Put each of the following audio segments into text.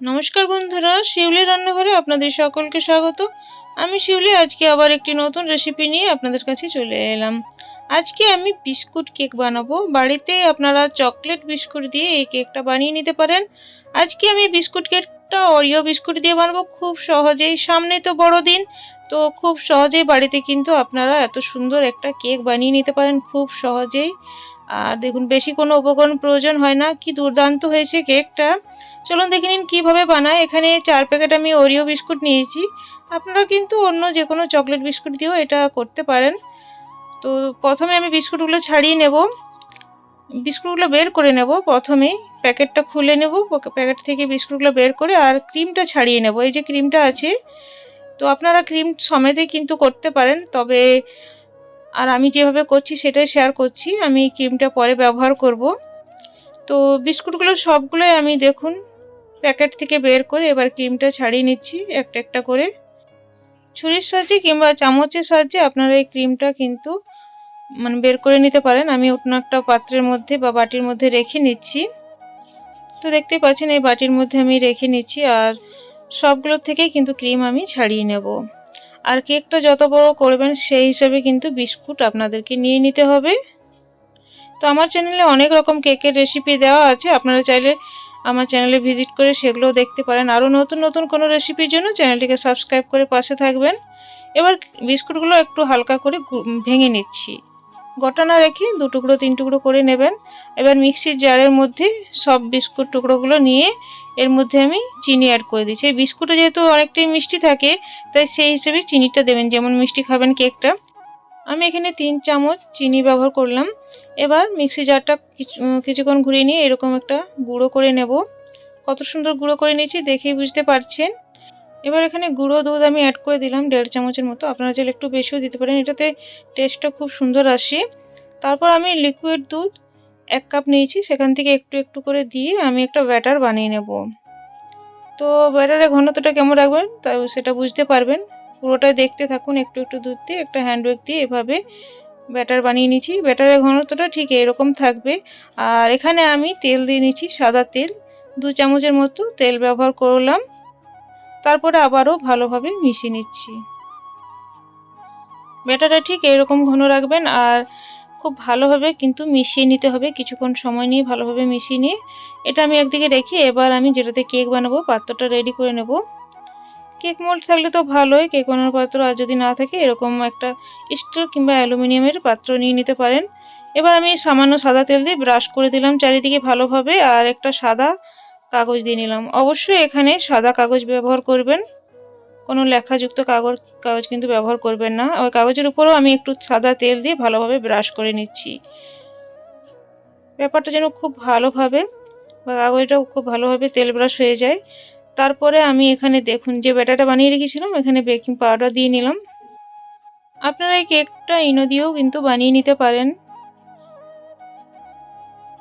নমস্কার বন্ধুরা, শিউলি রান্নাঘরে আপনাদের সকলকে স্বাগত। আমি শিউলি, আজকে আবার একটি নতুন রেসিপি নিয়ে আপনাদের কাছে চলে এলাম। আজকে আমি বিস্কুট কেক বানাবো। বাড়িতে আপনারা চকলেট বিস্কুট দিয়ে এই কেকটা বানিয়ে নিতে পারেন। আজকে আমি বিস্কুট কেকটা অরিও বিস্কুট দিয়ে বানাবো। খুব সহজেই, সামনে তো বড়দিন তো খুব সহজেই বাড়িতে কিন্তু আপনারা এত সুন্দর একটা কেক বানিয়ে নিতে পারেন। খুব সহজেই। আর দেখুন, বেশি কোনো উপকরণ প্রয়োজন হয় না। কি দুর্দান্ত হয়েছে কেকটা। চলুন দেখে নিন কীভাবে বানায়। এখানে চার প্যাকেট আমি ওরিও বিস্কুট নিয়েছি। আপনারা কিন্তু অন্য যে কোনো চকলেট বিস্কুট দিয়েও এটা করতে পারেন। তো প্রথমে আমি বিস্কুটগুলো ছাড়িয়ে নেব। বিস্কুটগুলো বের করে নেব প্রথমেই প্যাকেটটা খুলে নেব প্যাকেট থেকে বিস্কুটগুলো বের করে আর ক্রিমটা ছাড়িয়ে নেব। এই যে ক্রিমটা আছে, তো আপনারা ক্রিম সমেতই কিন্তু করতে পারেন। তবে আর আমি যেভাবে করছি সেটাই শেয়ার করছি। আমি ক্রিমটা পরে ব্যবহার করব। তো বিস্কুটগুলো সবগুলোই আমি দেখুন প্যাকেট থেকে বের করে এবার ক্রিমটা ছাড়িয়ে নিচ্ছি একটা একটা করে। ছুরির সাহায্যে কিংবা চামচের সাহায্যে আপনারা এই ক্রিমটা কিন্তু মানে বের করে নিতে পারেন। আমি অন্য একটা পাত্রের মধ্যে বা বাটির মধ্যে রেখে নিচ্ছি। তো দেখতে পাচ্ছেন এই বাটির মধ্যে আমি রেখে নিচ্ছি আর সবগুলোর থেকেই কিন্তু ক্রিম আমি ছাড়িয়ে নেব। আর কেকটা যত বড় করবেন, সেই হিসাবে কিন্তু বিস্কুট আপনাদেরকে নিয়ে নিতে হবে। তো আমার চ্যানেলে অনেক রকম কেকের রেসিপি দেওয়া আছে। আপনারা চাইলে আমার চ্যানেলে ভিজিট করে সেগুলোও দেখতে পারেন। আরও নতুন নতুন কোনো রেসিপির জন্য চ্যানেলটিকে সাবস্ক্রাইব করে পাশে থাকবেন। এবার বিস্কুটগুলো একটু হালকা করে ভেঙে নিচ্ছি। গোটা না রেখে দু টুকরো, তিন টুকরো করে নেবেন। এবার মিক্সির জারের মধ্যে সব বিস্কুট টুকরোগুলো নিয়ে এর মধ্যে আমি চিনি অ্যাড করে দিচ্ছি। এই বিস্কুটে যেহেতু অনেকটাই মিষ্টি থাকে, তাই সেই হিসেবে চিনিটা দেবেন, যেমন মিষ্টি খাবেন কেকটা। আমি এখানে তিন চামচ চিনি ব্যবহার করলাম। এবার মিক্সি জারটা কিছুক্ষণ ঘুরিয়ে নিয়ে এরকম একটা গুঁড়ো করে নেব। কত সুন্দর গুঁড়ো করে নিয়েছি দেখেই বুঝতে পারছেন। এবার এখানে গুঁড়ো দুধ আমি অ্যাড করে দিলাম, দেড় চামচের মতো। আপনারা চাইলে একটু বেশিও দিতে পারেন, এটাতে টেস্টটা খুব সুন্দর আসে। তারপর আমি লিকুইড দুধ এক কাপ নিয়েছি, সেখান থেকে একটু একটু করে দিয়ে আমি একটা ব্যাটার বানিয়ে নেব। তো ব্যাটারের ঘনত্বটা কেমন রাখবেন, তা সেটা বুঝতে পারবেন। পুরোটাই দেখতে থাকুন, একটু একটু দুধ দিয়ে, একটা হ্যান্ড দিয়ে এভাবে ব্যাটার বানিয়ে নিচ্ছি ব্যাটারের ঘনত্বটা ঠিক এরকম থাকবে। আর এখানে আমি তেল দিয়ে নিচ্ছি সাদা তেল। দু চামচের মতো তেল ব্যবহার করলাম। তারপরে আবারও ভালোভাবে মিশিয়ে নিচ্ছি। ব্যাটারটা ঠিক এরকম ঘন রাখবেন আর খুব ভালোভাবে কিন্তু মিশিয়ে নিতে হবে। কিছুক্ষণ সময় নিয়ে ভালোভাবে মিশিয়ে নিয়ে এটা আমি একদিকে রেখে এবার আমি যেটাতে কেক বানাবো, পাত্রটা রেডি করে নেব। কেক মোল্ড থাকলে তো ভালোই, কেক বানানোর পাত্র আর যদি না থাকে এরকম একটা স্টিল কিংবা অ্যালুমিনিয়ামের পাত্র নিয়ে নিতে পারেন। এবার আমি সামান্য সাদা তেল দিয়ে ব্রাশ করে দিলাম চারিদিকে ভালোভাবে আর একটা সাদা কাগজ দিয়ে নিলাম। অবশ্যই এখানে সাদা কাগজ ব্যবহার করবেন। কোনো লেখাযুক্ত কাগজ কাগজ কিন্তু ব্যবহার করবেন না। ওই কাগজের উপরেও আমি একটু সাদা তেল দিয়ে ভালোভাবে ব্রাশ করে নিচ্ছি। ব্যাপারটা যেন খুব ভালোভাবে, বা কাগজটাও খুব ভালোভাবে তেল ব্রাশ হয়ে যায়। তারপরে আমি এখানে দেখুন, যে ব্যাটাটা বানিয়ে রেখেছিলাম, এখানে বেকিং পাউডার দিয়ে নিলাম। আপনারা এই কেকটা ইনো দিয়েও কিন্তু বানিয়ে নিতে পারেন।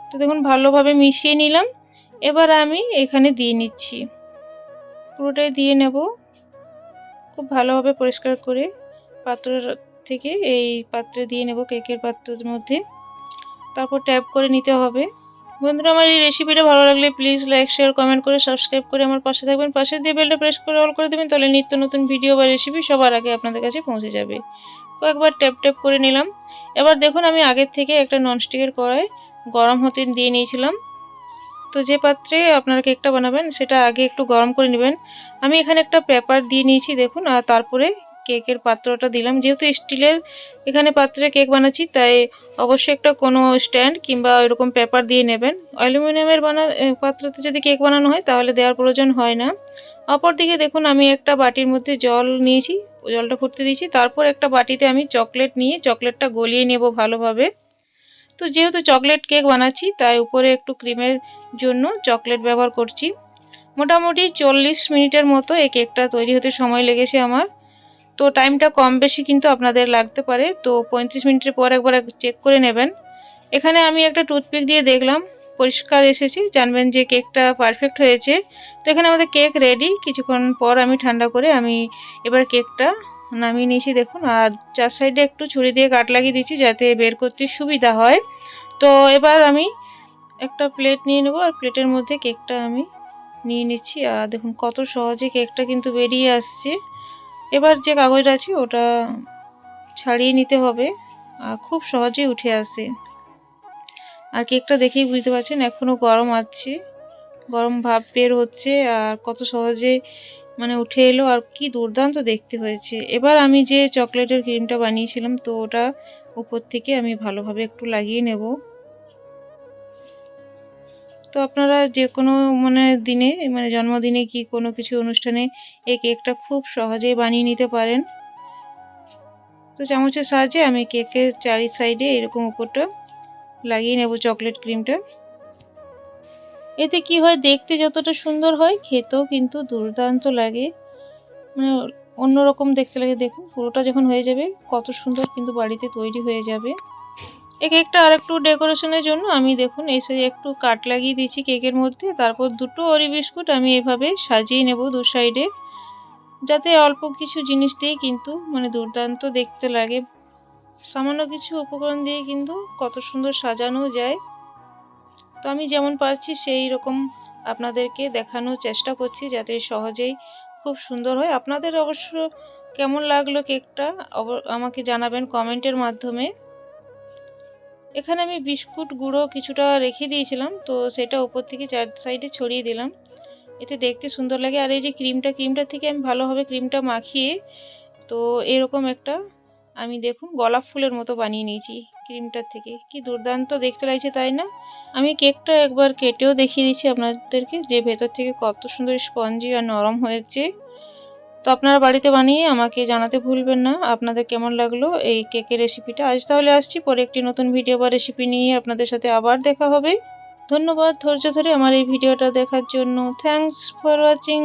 তো দেখুন, ভালোভাবে মিশিয়ে নিলাম। এবার আমি এখানে দিয়ে নিচ্ছি। পুরোটাই দিয়ে নেব। খুব ভালোভাবে পরিষ্কার করে পাত্র থেকে এই পাত্রে দিয়ে নেব কেকের পাত্রের মধ্যে। তারপর ট্যাপ করে নিতে হবে। বন্ধুরা, আমার এই রেসিপিটা ভালো লাগলে প্লিজ লাইক শেয়ার কমেন্ট করে সাবস্ক্রাইব করে আমার পাশে থাকবেন। পাশে দিয়ে বেলটা প্রেস করে অল করে দেবেন, তাহলে নিত্য নতুন ভিডিও বা রেসিপি সবার আগে আপনাদের কাছে পৌঁছে যাবে। কয়েকবার ট্যাপ ট্যাপ করে নিলাম। এবার দেখুন, আমি আগের থেকে একটা ননস্টিকের কড়াই গরম হতে দিয়ে নিয়েছিলাম। তো যে পাত্রে আপনারা কেকটা বানাবেন, সেটা আগে একটু গরম করে নেবেন। আমি এখানে একটা পেপার দিয়ে নিয়েছি, দেখুন, আর তারপরে কেকের পাত্রটা দিলাম। যেহেতু স্টিলের এখানে পাত্রে কেক বানাচ্ছি, তাই অবশ্যই একটা কোনো স্ট্যান্ড কিংবা এরকম পেপার দিয়ে নেবেন। অ্যালুমিনিয়ামের বানা পাত্রতে যদি কেক বানানো হয়, তাহলে দেওয়ার প্রয়োজন হয় না। অপর দিকে দেখুন, আমি একটা বাটির মধ্যে জল নিয়েছি, জলটা ফুটতে দিয়েছি। তারপর একটা বাটিতে আমি চকলেট নিয়ে, চকলেটটা গলিয়ে নেব ভালোভাবে। তো যেহেতু চকলেট কেক বানাচ্ছি, তাই উপরে একটু ক্রিমের জন্য চকলেট ব্যবহার করছি। মোটামুটি চল্লিশ মিনিটের মতো এই কেকটা তৈরি হতে সময় লেগেছে আমার। তো টাইমটা কম বেশি কিন্তু আপনাদের লাগতে পারে, তো পঁয়ত্রিশ মিনিটের পর একবার চেক করে নেবেন। এখানে আমি একটা টুথপিক দিয়ে দেখলাম, পরিষ্কার এসেছে, জানবেন যে কেকটা পারফেক্ট হয়েছে। তো এখানে আমাদের কেক রেডি কিছুক্ষণ পর আমি ঠান্ডা করে আমি এবার কেকটা নামিয়ে নিয়েছি দেখুন, আর চার সাইডে একটু ছুরি দিয়ে কাট লাগিয়ে দিচ্ছি যাতে বের করতে সুবিধা হয়। তো এবার আমি একটা প্লেট নিয়ে নেব, আর প্লেটের মধ্যে কেকটা আমি নিয়ে নিচ্ছি। আর দেখুন কত সহজে কেকটা কিন্তু বেরিয়ে আসছে। এবার যে কাগজটা আছে ওটা ছাড়িয়ে নিতে হবে, আর খুব সহজেই উঠে আসে। আর কেকটা দেখেই বুঝতে পারছেন এখনও গরম আছে গরম ভাব বের হচ্ছে, আর কত সহজে মানে উঠে এলো আর কি দুর্দান্ত দেখতে হয়েছে। এবার আমি যে চকলেটের ক্রিমটা বানিয়েছিলাম তো ওটা উপর থেকে আমি ভালোভাবে একটু লাগিয়ে নেব। তো আপনারা যে কোনো মানে দিনে মানে জন্মদিনে কি কোনো কিছু অনুষ্ঠানে এই কেকটা খুব সহজেই বানিয়ে নিতে পারেন। তো চামচের সাহায্যে আমি কেকের চারি সাইডে এরকম উপরটা লাগিয়ে নেব চকলেট ক্রিমটা। এতে কি হয়, দেখতে যতটা সুন্দর হয়, খেতেও কিন্তু দুর্দান্ত লাগে। মানে অন্যরকম দেখতে লাগে, দেখুন পুরোটা যখন হয়ে যাবে, কত সুন্দর কিন্তু বাড়িতে তৈরি হয়ে যাবে। এই কেকটা আর একটু ডেকোরেশনের জন্য আমি দেখুন এসে একটু কাট লাগিয়ে দিয়েছি কেকের মধ্যে, তারপর দুটো অরি বিস্কুট আমি এভাবে সাজিয়ে নেব দু সাইডে, যাতে অল্প কিছু জিনিস দিয়ে কিন্তু মানে দুর্দান্ত দেখতে লাগে। সামান্য কিছু উপকরণ দিয়ে কিন্তু কত সুন্দর সাজানো যায়। তো আমি যেমন পারছি সেই রকম আপনাদেরকে দেখানোর চেষ্টা করছি যাতে সহজেই খুব সুন্দর হয়। আপনাদের অবশ্য কেমন লাগল কেকটা? আমাকে জানাবেন কমেন্টের মাধ্যমে। এখানে আমি বিস্কুট গুঁড়ো কিছুটা রেখে দিয়েছিলাম, তো সেটা উপর থেকে চার সাইডে ছড়িয়ে দিলাম। এতে দেখতে সুন্দর লাগে। আর এই যে ক্রিমটা ক্রিমটা থেকে আমি ভালোভাবে ক্রিমটা মাখিয়ে, তো এরকম একটা আমি দেখুন গোলাপ ফুলের মতো বানিয়ে নিয়েছি ক্রিমটার থেকে। কি দুর্দান্ত দেখতে লাগছে তাই না? আমি কেকটা একবার কেটেও দেখিয়ে দিচ্ছি আপনাদেরকে যে ভেতর থেকে কত সুন্দর স্পঞ্জি আর নরম হয়েছে। তো আপনারা বাড়িতে বানিয়ে আমাকে জানাতে ভুলবেন না। আপনাদের কেমন লাগল এই কেকের রেসিপিটা আজ তাহলে আসছি। পরে একটি নতুন ভিডিও বা রেসিপি নিয়ে আপনাদের সাথে আবার দেখা হবে। ধন্যবাদ ধৈর্য ধরে আমার এই ভিডিওটা দেখার জন্য। Thanks for watching